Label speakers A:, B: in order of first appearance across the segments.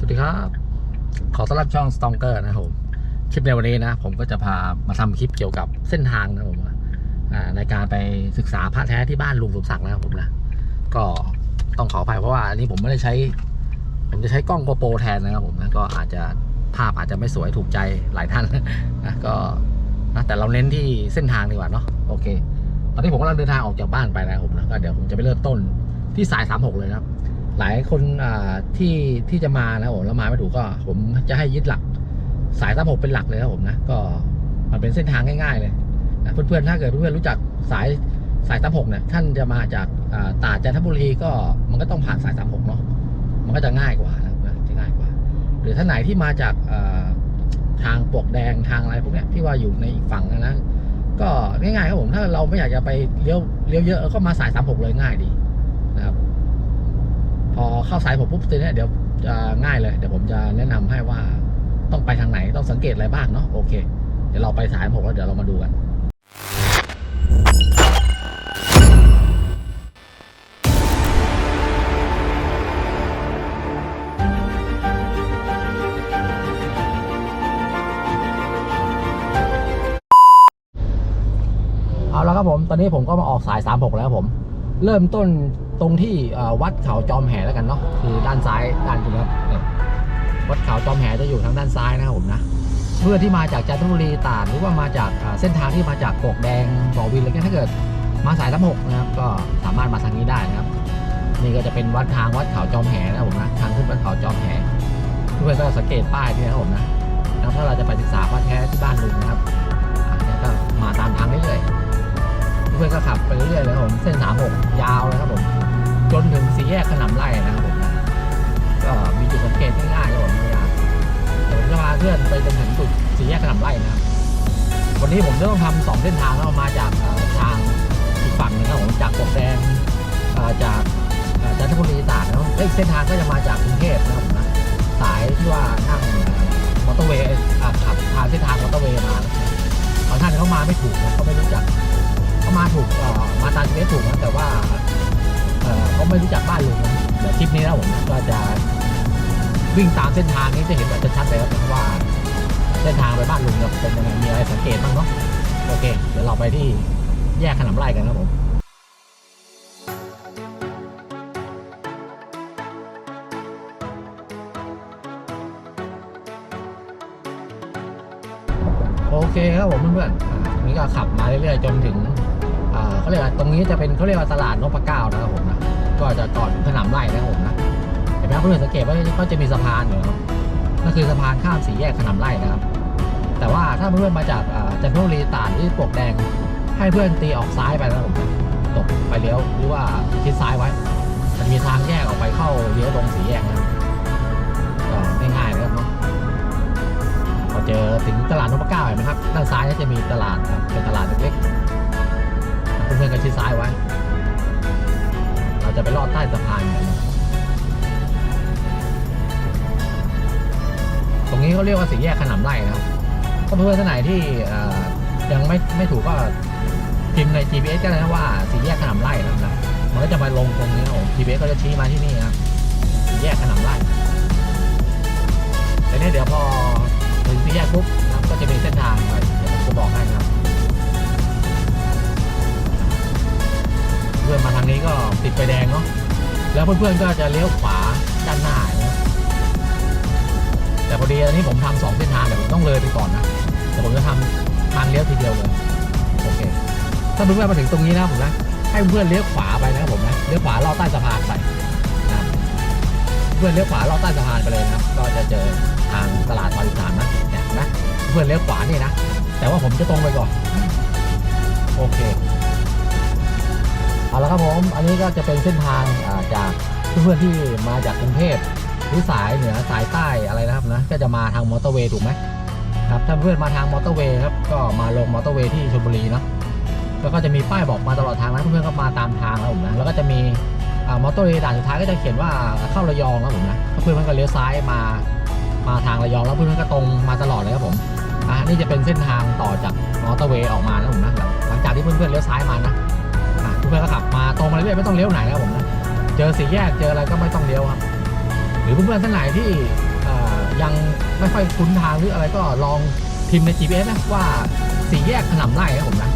A: สวัสดีครับ ขอต้อนรับช่อง Stronger นะครับผมคลิปในวันนี้นะ ผมก็จะพามาทำคลิปเกี่ยวกับเส้นทางนะครับผมในการไปศึกษาพระแท้ที่บ้านลุงสมศักดิ์นะครับผมนะก็ต้องขออภัยเพราะว่าอันนี้ผมไม่ได้ใช้ ผมจะใช้กล้องโกโปรแทนนะครับผมนะก็อาจจะภาพอาจจะไม่สวยถูกใจหลายท่านนะก็นะแต่เราเน้นที่เส้นทางดีกว่าเนาะโอเค ตอนนี้ผมกำลังเดินทางออกจากบ้านไปนะครับผมนะก็เดี๋ยวผมจะไปเริ่มต้นที่สาย 36 เลยนะครับ หลายคนที่ที่จะมานะผมแล้วมาไม่ถูกก็ ผมจะให้ยึดหลัก สาย36เป็นหลักเลยครับผมนะก็มันเป็นเส้นทางง่าย ๆ เลยนะเพื่อนๆถ้าเกิดเพื่อนๆรู้จักสายสาย36เนี่ยท่านจะมาจากอ่าตาดจันทบุรีก็มันก็ต้องผ่านสาย36เนาะมันก็จะง่ายกว่านะจะง่ายกว่า หรือท่านไหนที่มาจากทางปวกแดงทางอะไรพวกเนี้ยที่ว่าอยู่ในอีกฝั่งนะก็ง่ายๆครับผมถ้าเราไม่อยากจะไปเลี้ยวเลี้ยวเยอะก็มาสาย36เลยง่ายดีนะครับ อเข้าสายผมปุ๊บทีนี้เดี๋ยวจะง่ายเลย เดี๋ยวผมจะแนะนำให้ว่าต้องไปทางไหนต้องสังเกตอะไรบ้างเนาะโอเค เดี๋ยวเราไปสายผมแล้วเดี๋ยวเรามาดูกันเอาแล้วครับผม ตอนนี้ผมก็มาออกสาย 36 แล้วผม เริ่มต้น ตรงที่วัดเขาจอมแห่แล้วกันเนาะคือด้านซ้ายด้านตรงนี้ครับวัดเขาจอมแห่จะอยู่ทางด้านซ้ายนะครับผมนะเพื่อที่มาจากจันทบุรีตาดหรือว่ามาจากเส้นทางที่มาจากกกแดงบ่อวินอะไรเงี้ยถ้าเกิดมาสายทั้งหกนะครับ ก็สามารถมาทางนี้ได้นะครับ นี่ก็จะเป็นวัดทางวัดเขาจอมแห่นะครับผมนะทางขึ้นวัดเขาจอมแหเพื่อนก็สังเกตป้ายด้วยนะครับผมนะแล้วถ้าเราจะไปศึกษาพระแท้ที่บ้านลุงนะครับเนี่ยก็มาตามทางเรื่อยๆเพื่อนก็ขับไปเรื่อยๆเลยครับผมเส้นสามหกยาวเลยครับผม จนถึงสี่แยกขนำไร่นะครับผมนะก็มีจุดสังเกตง่ายๆครับผมไม่ยากเดี๋ยผมจะพาเพื่อนไปจนถึงจุดสี่แยกขนำไร่นะครับวันนี้ผมจะต้องทำสองเส้นทางแล้วมาจากทางอีกฝั่งหนึงครับผมจากกบแดงเอ่อจากจันทบุรีตราดนะแล้วอีกเส้นทางก็จะมาจากกรุงเทพนะครับผมสายที่ว่านั่งมอเตอร์เวย์ขับทาเส้นทางมอเตอร์เวย์มาครับางท่านเขามาไม่ถูกนะเขาไม่รู้จักเขามาถูกมาตามเฟซถูกนะแต่ว่า เขาไม่รู้จักบ้านลุงนะเดี๋ยวคลิปนี้นะผมก็จะวิ่งตามเส้นทางนี้จะเห็นแบบชัดๆเลยครับว่า เส้นทางไปบ้านลุงเนี่ยเป็นยังไงมีอะไรสังเกตบ้างเนาะโอเค เดี๋ยวเราไปที่แยกขนำไร่กันครับผมโอเคครับผมเพื่อนๆนี่ก็ขับมาเรื่อยๆจนถึงเขาเรียกว่าตรงนี้จะเป็นเขาเรียกว่าตลาดนพเก้านะครับผมนะ ก็จะก่อนถึงขนำไร่นะครับผมนะเห็นไหมครับเพื่อนสังเกตว่าก็จะมีสะพานอยู่นะครับก็คือสะพานข้ามสี่แยกขนำไร่นะครับ แต่ว่าถ้าเพื่อนมาจากจันทบุรีตาดหรือปวกแดง ให้เพื่อนตีออกซ้ายไปนะครับผมตกไปเลี้ยวหรือว่าชิดซ้ายไว้ มันมีทางแยกออกไปเข้าเลี้ยวตรงสี่แยกนะครับก็ง่ายๆเลยครับเนาะพอเจอถึงตลาดนพเก้าเห็นไหมครับด้านซ้ายก็จะมีตลาดครับเป็นตลาดเล็กๆเพื่อนๆก็ชิดซ้ายไว้ จะไปลอดใต้สะพานกัน ตรงนี้เขาเรียกว่าสี่แยกขนำไร่นะครับถ้าเพื่อนท่านไหนที่ยังไม่ไม่ถูกก็พิมพ์ใน GPS ก็ได้นะว่าสี่แยกขนำไร่นะครับมันก็จะมาลงตรงนี้นะผม GPS ก็จะชี้มาที่นี่นะครับสี่แยกขนำไร่แต่เนี่ยเดี๋ยวพอถึงสี่แยกปุ๊บนะก็จะมีเส้นทางไปเดี๋ยวผมจะบอกให้นะครับ พื่อนมาทางนี้ก็ติดไฟแดงเนาะแล้วเพื่อนๆก็จะเลี้ยวขวาด้านหน้านะแต่พอดีอันนี้ผมทำสองเส้นทางเดี๋ยผมต้องเลยไปก่อนนะแต่ผมจะทำทางเลี้ยวทีเดียวเลยโอเค ถ้าเพื่อนๆมาถึงตรงนี้นะผมนะให้เพื่อนเลี้ยวขวาไปนะผมนะเลี้ยวขวาลอดใต้สะพานไปนะเพื่อนเลี้ยวขวาลอดใต้สะพานไปเลยนะครับ ก็จะเจอทางตลาดปาริสามนะเนี่ยเห็นไหมเพื่อนเลี้ยวขวานี่นะแต่ว่าผมจะตรงไปก่อนโอเค เอาละครับผม อันนี้ก็จะเป็นเส้นทางจากเพื่อนๆที่มาจากกรุงเทพหรือสายเหนือสายใต้อะไรนะครับนะ ก็จะมาทางมอเตอร์เวย์ถูกไหมครับ ถ้าเพื่อนมาทางมอเตอร์เวย์ครับ ก็มาลงมอเตอร์เวย์ที่ชลบุรีเนาะ แล้วก็จะมีป้ายบอกมาตลอดทางนะเพื่อนๆก็มาตามทางครับผมนะ แล้วก็จะมีมอเตอร์เวย์ด่านสุดท้ายก็จะเขียนว่าเข้าระยองครับผมนะ เพื่อนๆก็เลี้ยวซ้ายมา มาทางระยองแล้วเพื่อนๆก็ตรงมาตลอดเลยครับผม อ่านี่จะเป็นเส้นทางต่อจากมอเตอร์เวย์ออกมานะผมนะ หลังจากที่เพื่อนๆเลี้ยวซ้ายมานะอ่า เพื่อนก็ขับมาตรงมาเรื่อยไม่ต้องเลี้ยวไหนนะครับผมนะเจอสี่แยกเจออะไรก็ไม่ต้องเลี้ยวครับ หรือเพื่อนๆท่านไหนที่ยังไม่ค่อยคุ้นทางหรืออะไรก็ลองพิมพ์ใน GPS นะว่าสี่แยกขนำไร่นะผมนะ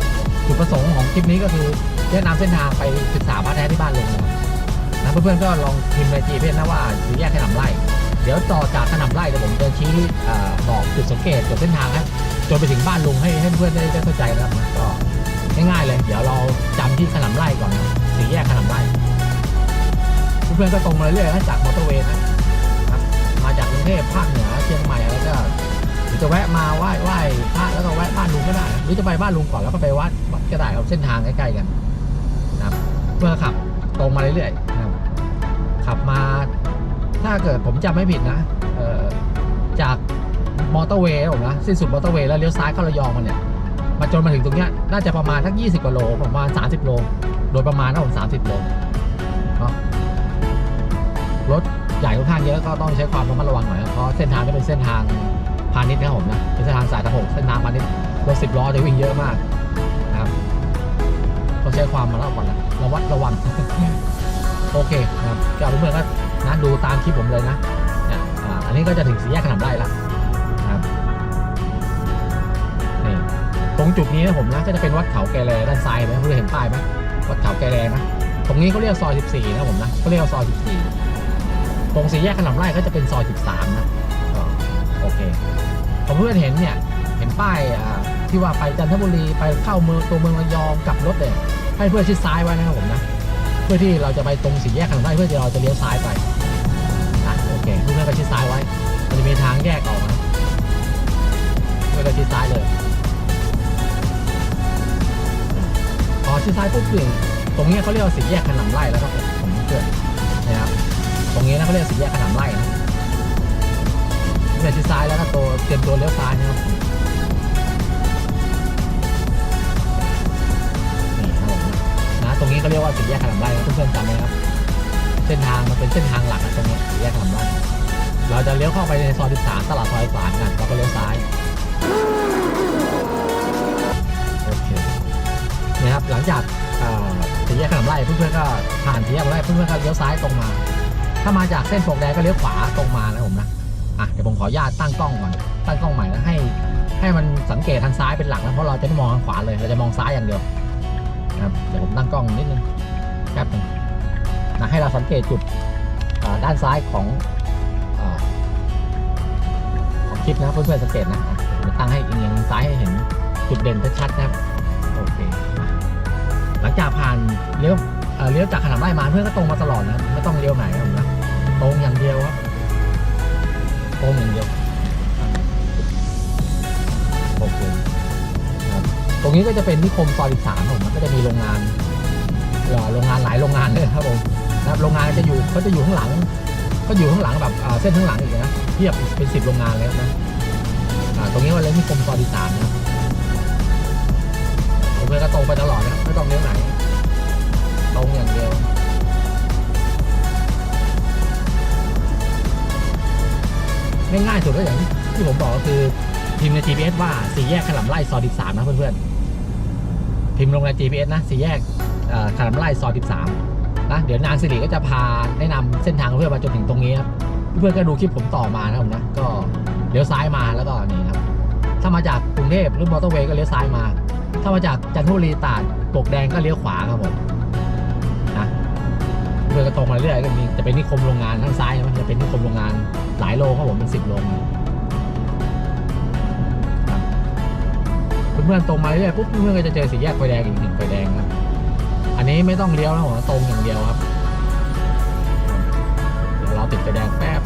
A: จุดประสงค์ของคลิปนี้ก็คือแนะนำเส้นทางไปศึกษาพระแท้ที่บ้านลุงนะเพื่อนๆก็ลองพิมพ์ใน GPS นะว่าสี่แยกขนำไร่เดี๋ยวต่อจากขนำไร่เดี๋ยวผมจะชี้อบอกจุดสังเกตจุดเส้นทางนะจนไปถึงบ้านลุงให้ให้เพื่อนๆได้เข้าใจนะครับก็ ง่ายๆเลย เดี๋ยวเราจำที่ขนำไร่ก่อนนะสี่แยกขนำไร่เพื่อนๆก็ตรงมาเรื่อยๆนะจากมอเตอร์เวย์นะครับมาจากกรุงเทพภาคเหนือเชียงใหม่อะไรก็หรือจะแวะมาไหว้ไหว้พระแล้วก็แวะบ้านลุงก็ได้หรือจะไปบ้านลุงก่อนแล้วก็ไปวัดก็ได้เอาเส้นทางใกล้ๆกันนะครับเพื่อขับตรงมาเรื่อยๆนะครับขับมาถ้าเกิดผมจำไม่ผิดนะจากมอเตอร์เวย์ผมนะสิ้นสุดมอเตอร์เวย์แล้วเลี้ยวซ้ายเข้าระยองมันเนี่ย มาจนมาถึงตรงเนี้ยน่าจะประมาณทัก20กว่าโลประมาณ 30 โล โดยประมาณนะผม30 โลเนาะรถใหญ่ค่อนข้างเยอะก็ต้องใช้ความระมัดระวังหน่อยเพราะเส้นทางนี้เป็นเส้นทางพาณิชย์นะครับผมนะเป็นเส้นทางสายทางหกเส้นทางพาณิชย์รถสิบล้อจะวิ่งเยอะมากนะครับต้องใช้ความระมัดระวังนะระวัดระวังโอเคนะครับก็เพื่อนๆก็นะดูตามคลิปผมเลยนะเนี่ยอันนี้ก็จะถึงสี่แยกขนำไร่แล้วนะ ตรงจุดนี้นะผมนะก็จะเป็นวัดเขาแกแลด้านซ้ายไหมเพื่อนเห็นป้ายไหมวัดเขาแกแลนะตรงนี้เขาเรียกซอย 14 นะผมนะเขาเรียกว่าซอย 14 ตรงสี่แยกขนำไร่ก็จะเป็นซอย 13 นะโอเคผมเพื่อนเห็นเนี่ยเห็นป้ายที่ว่าไปจันทบุรีไปเข้าเมืองตัวเมืองระยองกลับรถเนี่ยให้เพื่อนชิดซ้ายไว้นะครับผมนะเพื่อที่เราจะไปตรงสี่แยกขนำไร่เพื่อที่เราจะเลี้ยวซ้ายไปนะโอเคเพื่อนก็ชิดซ้ายไว้มันจะมีทางแยกออก ชิดซ้ายปุ๊บเนี่ยตรงนี้เขาเรียกว่าสี่แยกขนำไร่แล้วครับผมเพื่อนนะครับตรงนี้นะเขาเรียกสี่แยกขนำไร่นะเนี่ยชิดซ้ายแล้วก็ตัวเตรียมตัวเลี้ยวซ้ายนะครับนี่ครับผมนะตรงนี้เขาเรียกว่าสี่แยกขนำไร่นะเพื่อนๆจำไว้ครับ เส้นทางมันเป็นเส้นทางหลักนะตรงนี้สี่แยกขนำไร่เราจะเลี้ยวเข้าไปในซอย13ตลาดซอยสามกันเราก็เลี้ยวซ้าย หลังจากเสี่แยกขนมไร่เพื่อนๆก็ผ่านสี่แยกขนมไร่เพื่อนๆก็เลี้ยวซ้ายตรงมา ถ้ามาจากเส้นโฟกแดงก็เลี้ยวขวาตรงมานะผมนะอะเดี๋ยวผมขออนุญาตตั้งกล้องก่อนตั้งกล้องใหม่นะให้ให้มันสังเกตทางซ้ายเป็นหลักนะเพราะเราจะไม่มองทางขวาเลยเราจะมองซ้ายอย่างเดียวนะครับเดี๋ยวผมตั้งกล้องนิดนึงแป๊บนึงนะให้เราสังเกตจุดด้านซ้ายของอของคลิปนะเพื่อนๆสังเกตนะตั้งให้เอียงซ้ายให้เห็นจุดเด่นชัดๆนะครับโอเค หลังจากผ่านเลี้ยวเลี้ยวจากขนามไร่มาเพื่อนก็ตรงมาตลอดนะไม่ต้องเลี้ยวไหนครับผมนะตรงอย่างเดียวครับตรงอย่างเดียวโอเคครับตรงนี้ก็จะเป็นนิคมซอย13ผมนะก็จะมีโรงงานโรงงานหลายโรงงานเลยครับผมนะครับโรงงานจะอยู่เขาจะอยู่ข้างหลัง ก็อยู่ข้างหลังแบบเส้นข้างหลังอีกนะเทียบเป็นสิบโรงงานเลยนะตรงนี้ว่าเลยนิคมซอย13นะครับ เลยก็ตรงไปตลอดนะไม่ต้องเลี้ยวไหนตรงอย่างเดียวง่ายๆสุดก็อย่างที่ผมบอกก็คือพิมพ์ใน GPS ว่าสี่แยกขนำไร่ซอย13 นะเพื่อนๆ พิมพ์ลงใน GPS นะสี่แยกขนำไร่ซอย13 นะ เดี๋ยวนางสิริก็จะพาแนะนำเส้นทางเพื่อนมาจนถึงตรงนี้ครับ เพื่อนๆก็ดูคลิปผมต่อมานะผมนะ ก็เลี้ยวซ้ายมาแล้วก็นี่ครับ ถ้ามาจากกรุงเทพหรือมอเตอร์เวย์ก็เลี้ยวซ้ายมา ถ้ามาจากจันทบุรีตาดปกแดงก็เลี้ยวขวาครับผมนะเพื่อนก็ตรงมาเรื่อยก็มีจะเป็นนิคมโรงงานทางซ้ายใช่ไหมจะเป็นนิคมโรงงานหลายโลครับผมเป็นสิบโลเพื่อนๆตรงมาเรื่อยปุ๊บเพื่อนๆก็จะเจอสี่แยกไฟแดงอีกหนึ่งไฟแดงครับอันนี้ไม่ต้องเลี้ยวนะผมตรงอย่างเดียวครับเดี๋ยวเราติดไฟแดงแป๊บ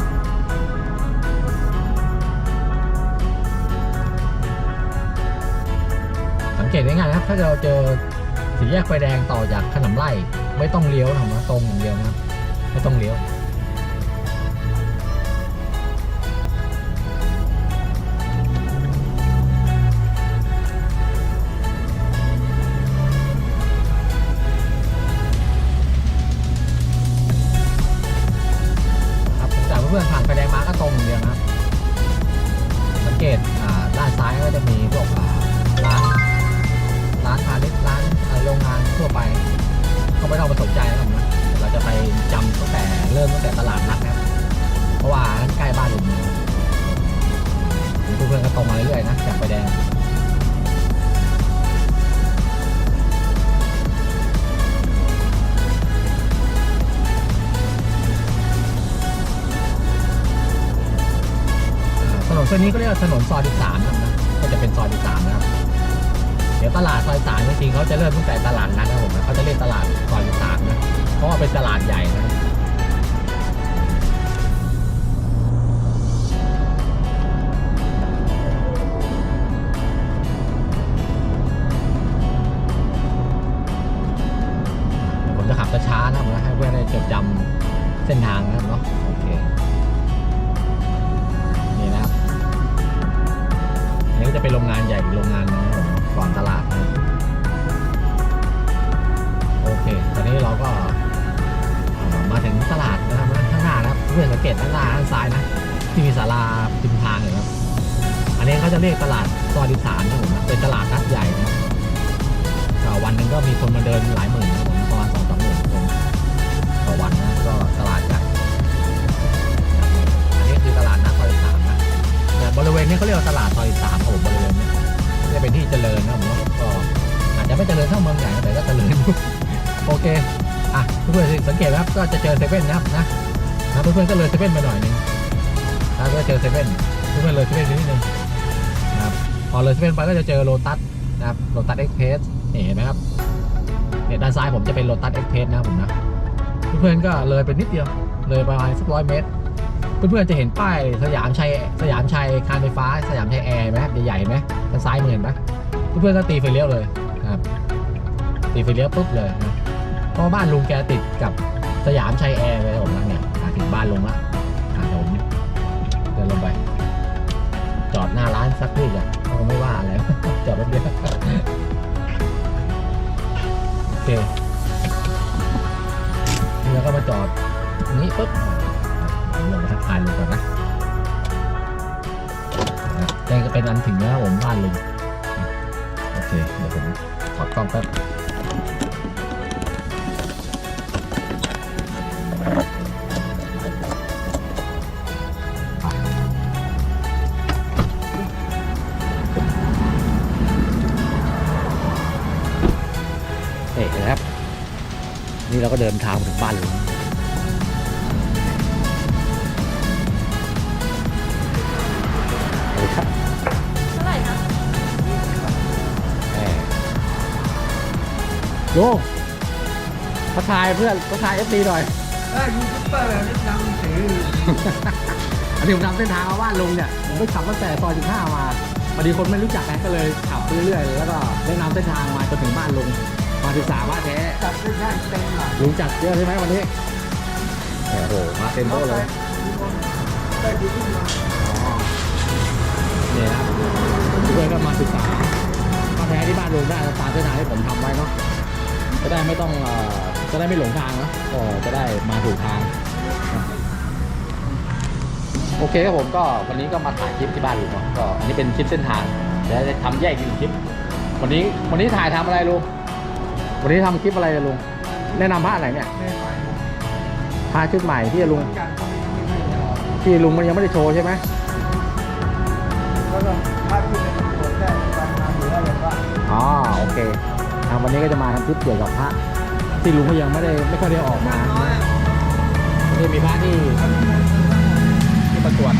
A: ตง่ายๆนะครับ ถ้าเราเจอสี่แยกไฟแดงต่อจากขนมไล่ไม่ต้องเลี้ยวนะนะตรงอย่างเดียวนะครับไม่ต้องเลี้ยว ถนนเส้นนี้ก็เรียกว่าถนนซอย13นะครับนะก็จะเป็นซอย13นะครับ เดี๋ยวตลาดซอย3จริงๆเขาจะเริ่มตั้งแต่ตลาดนั้นนะผมนะเขาจะเรียกตลาดซอย13นะ เพราะว่าเป็นตลาดใหญ่นะ ตด้านหน้าด้านซ้ายนะ ที่มีศาลาริมทางเห็นไหมอันนี้เขาจะเรียกตลาดซอยดิสานนะผมนะเป็นตลาดนัดใหญ่นะวันหนึ่งก็มีคนมาเดินหลายหมื่นนะผมประมาณสองสามหมื่นคนต่อวันนะก็ตลาดใหญ่อันนี้คือตลาดนัดซอยสามนะแต่บริเวณนี้เขาเรียกว่าตลาดซอยสามครับผมบริเวณนี้จะเป็นที่เจริญนะผมก็อาจจะไม่เจริญเท่าเมืองใหญ่แต่ก็เจริญโอเคอะเพื่อนๆสังเกตนะครับก็จะเจอเซเว่นนะครับนะ นะเพื่อนๆก็เลยเซเว่นไปหน่อยหนึงนะก็เจอเซเว่นเพื่อนๆเลยเซเว่นนิดนึงนะครับพอเลยเซเว่นไปก็จะเจอโลตัสนะครับโลตัสเอ็กเพสนี่เห็นไหมครับเนี่ยด้านซ้ายผมจะเป็นโลตัสเอ็กเพสนะครับผมนะเพื่อนๆก็เลยไปนิดเดียวเลยประมาณสักร้อยเมตร เพื่อนๆจะเห็นป้ายสยามชัยสยามชัยคานไฟฟ้า สยามชัยแอร์ไหมใหญ่ๆไหมทางซ้ายมือเห็นปะเพื่อนๆก็ตีไฟเลี้ยวเลยครับตีไฟเลี้ยวปุ๊บเลยนะเพราะบ้านลุงแกติดกับสยามชัยแอร์เลยผมนะเนี่ย ถึงบ้านลงละอะเดี๋ยวผมเดินลงไป จอดหน้าร้านสักนิดอะเขาไม่ว่าอะไร จอดรถเดียวโอเคนี่เราก็มาจอดนี้ปุ๊บลงมาทักทายลุงก่อนนะนี่ก็เป็นอันถึงแล้วผมบ้านลุงโอเค เดี๋ยวผมขอกล้องแป๊บ เราก็เดินทางมาถึงบ้านลุงเลยครับ
B: เท่าไหร่นะ
A: ลุงทักทายเพื่อนทักทายเอฟซีหน่อย
C: เอ้ยยูทูบเบอร์แบบนี้ดังถือ
A: อันนี้ผมทำเส้นทางมาบ้านลุงเนี่ยผมไปขับตั้งแต่ซอย15มาพอดีคนไม่รู้จักไงก็เลยขับไปเรื่อยๆ แล้วก็แนะนำเส้นทางมาจนถึงบ้านลุงมา ศึกษาบ้านแท้
C: จับได้ได้เต็มหน่อย
A: ลุงจัดเยอะใช่ไหมวันนี้โอ้โหมาเต็มโต๊ะเลย
C: ได้ดีขึ้นมา
A: อ๋อนี่นะครับเพื่อนก็มาศึกษาบ้านแท้ที่บ้านลุงได้ตามเส้นทางที่ผมทำไว้เนาะจะได้ไม่ต้องเอ่อจะได้ไม่หลงทางเนอะก็จะได้มาถูกทางโอเคครับผมก็วันนี้ก็มาถ่ายคลิปที่บ้านลุงเนาะก็อันนี้เป็นคลิปเส้นทางเดี๋ยวจะทำแยกอีกหนึ่งคลิป วันนี้วันนี้ถ่ายทำอะไรลุง วันนี้ทำคลิปอะไรลุง แนะนำผ้าไหนเนี่ย
C: ไม่ไป
A: ผ้าชุดใหม่ที่ลุง
C: กันก็ไม่ไม่ได้ออก
A: ที่ลุงมันยังไม่ได้โชว์ใช่ไหม
C: ก็ต้องถ้าที่เป็นคนได้ตามมาหรืออะไรบ้าง
A: อ๋อโอเคอะวันนี้ก็จะมาทำคลิปเกี่ยวกับพระที่ลุงก็ยังไม่ได้ไม่ค่อยได้ออกมา
C: น้อยอ่
A: มีพระที่ที่ประกวด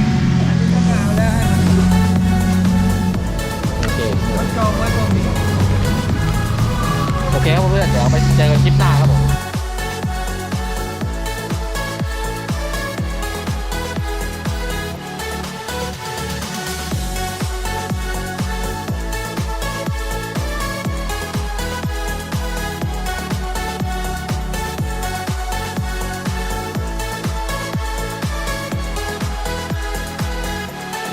C: อันนี้ก็มาแล้วให้มัน
A: โอเค
C: จองไว้ก็มี
A: โอเคครับเพื่อนๆเดี๋ยวไปเจอกันคลิปหน้าครับผม